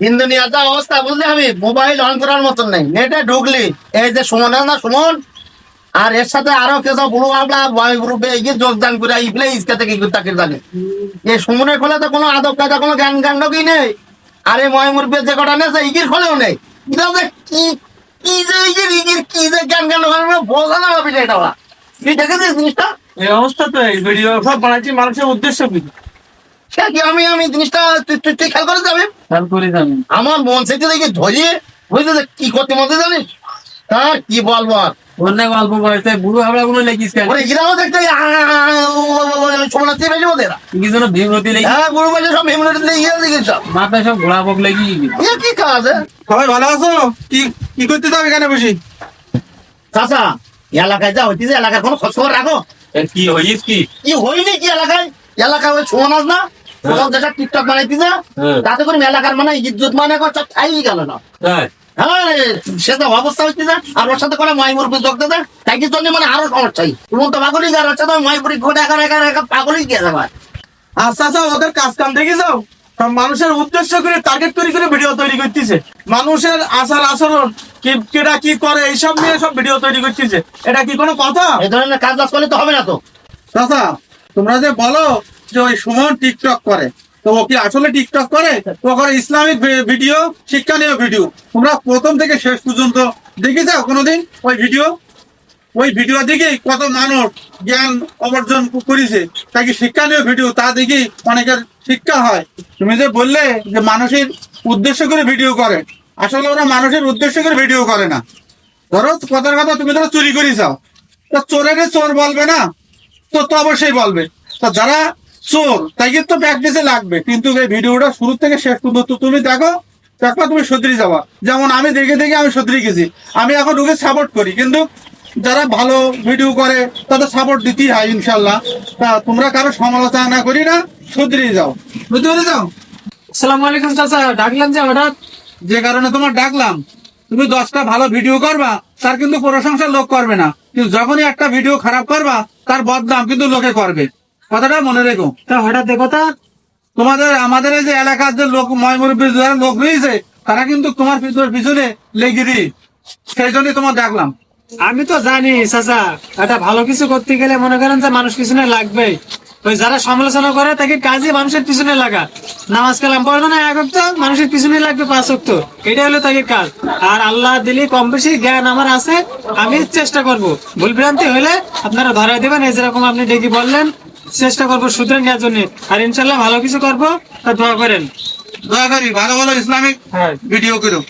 ইন্দোনেশিয়ার যা অবস্থা বুঝলি আমি? মোবাইল অন করার মতন নেই। নেটে ঢুকলি। এই যে সুমন না সুমন? আর এর সাথে আরও কেউ বুড়ো বাবলা বয় গ্রুপে এগিয়ে যোগদান করে ইসকা থেকে তাকে জানে এই সুমনের খোলে তো কোনো আদব কাজা কোনো জ্ঞান নেই। আর এই ময় যে কটা নেই ইগির খোলেও নেই। কি কি যে ইগির ইগির কি যে জ্ঞান কাণ্ড বোঝা না হবে এটা ওরা। তুই দেখেছিস জিনিসটা? এই অবস্থা তো এই ভিডিও সব বানাচ্ছি মানুষের উদ্দেশ্য কি? আমি আমি জিনিসটা তুই তুই খেয়াল করে যাবে আমার মন সেটা দেখে ধরিয়ে বুঝতে যে কি করতে মতে জানিস? তার কি বলব আর? অল্প বয়সে বুড়ো হাবড়া গুলো লেগিস কেন? ওরে গিরাও দেখতে আছে বেশি ওদের কি জন্য বিমরতি লেগে হ্যাঁ গুরু বলে সব ইমিউনিটি দিয়ে ইয়ে সব। মাথায় সব ঘোড়া বক লেগে এ কি কাজ হ্যাঁ? সবাই ভালো আছো? কি কি করতে যাও এখানে বসি? চাচা এলাকায় যা হইতেছে এলাকার কোনো খোঁজ খবর রাখো কি হইস কি? কি হইনি কি এলাকায়? এলাকায় ওই সোনাজ না? যেটা টিকটক বানাইতেছে হ্যাঁ। তাতে করে এলাকার মানে ইজ্জত মানে গেল না। হ্যাঁ সে তো অবস্থা হচ্ছে আর ওর সাথে করে মাইমুর যোগ দেয় তাই কি জন্য মানে আরও সমস্যাই তুমি তো পাগলই আর হচ্ছে তো মাইপুরি ঘটে একা একা একা পাগলই গিয়ে যাবে। আচ্ছা আচ্ছা ওদের কাজ কাম দেখে যাও মানুষের উদ্দেশ্য করে টার্গেট করে করে ভিডিও তৈরি করতেছে। মানুষের আচার আচরণ কি কেটা কি করে এইসব নিয়ে সব ভিডিও তৈরি করতেছে। এটা কি কোনো কথা? এই ধরনের কাজ বাজ করলে তো হবে না তো। চাচা তোমরা যে বলো যে ওই সুমন টিকটক করে, তো ও কি আসলে টিকটক করে? ও করে ইসলামিক ভিডিও, শিক্ষণীয় ভিডিও। তোমরা প্রথম থেকে শেষ পর্যন্ত দেখেছ কোনোদিন ওই ভিডিও? ওই ভিডিও দেখে কত মানুষ জ্ঞান অর্জন করেছে। তাই কি শিক্ষণীয় ভিডিও? তা দেখে অনেকের শিক্ষা হয়। তুমি যে বললে যে মানুষের উদ্দেশ্য করে ভিডিও করে, আসলে ওরা মানুষের উদ্দেশ্য করে ভিডিও করে না। ধরো কথার কথা তুমি ধরো চুরি করে যাও। তা চোরের চোর বলবে না। তো তো অবশ্যই বলবে। তো যারা চোর, তাই কিন্তু প্র্যাকটিসে লাগবে। কিন্তু এই ভিডিওটা শুরু থেকে শেষ পর্যন্ত তুমি দেখো দেখো তুমি সদরি যাওয়া যেমন আমি দেখে দেখে আমি সদরি গেছি। আমি এখন ওকে সাপোর্ট করি। কিন্তু যারা ভালো ভিডিও করে, তাদের সাপোর্ট দিতেই হয় ইনশাল্লাহ তা তোমরা কারও সমালোচনা করি না সদরি যাও। বুঝতে পেরে যাও আসসালামু আলাইকুম চাচা ডাকলাম যে হঠাৎ? যে কারণে তোমার ডাকলাম। তুমি দশটা ভালো ভিডিও করবা, তার কিন্তু প্রশংসা লোক করবে না। কিন্তু যখনই একটা ভিডিও খারাপ করবা তার বদনাম কিন্তু লোকে করবে। কথাটা মনে রেখো। তা হঠাৎ দেখো কথা তোমাদের আমাদের এই যে এলাকার যে লোক ময়মুরব্বী যারা লোক রয়েছে তারা কিন্তু তোমার পিছনে পিছনে লেগে দিই সেই জন্যই তোমার দেখলাম। আমি তো জানি চাচা। একটা ভালো কিছু করতে গেলে মনে করেন যে মানুষ কিছু না লাগবে ওই যারা সমালোচনা করে তাকে কাজে মানুষের পিছনে লাগা। নামাজ কালাম পড়বে না এক তো মানুষের পিছনে লাগবে পাঁচ অক্ত। এটা হলো তাকে কাজ। আর আল্লাহ দিলি কম বেশি জ্ঞান আমার আছে আমি চেষ্টা করব। ভুল ভ্রান্তি হলে আপনারা ধরাই দেবেন এই যেরকম আপনি ডেকে বললেন চেষ্টা করব শুধরে নেওয়ার জন্য। আর ইনশাল্লাহ ভালো কিছু করব তা দোয়া করেন। দয়া করি ভালো ভালো ইসলামিক হ্যাঁ। ভিডিও করো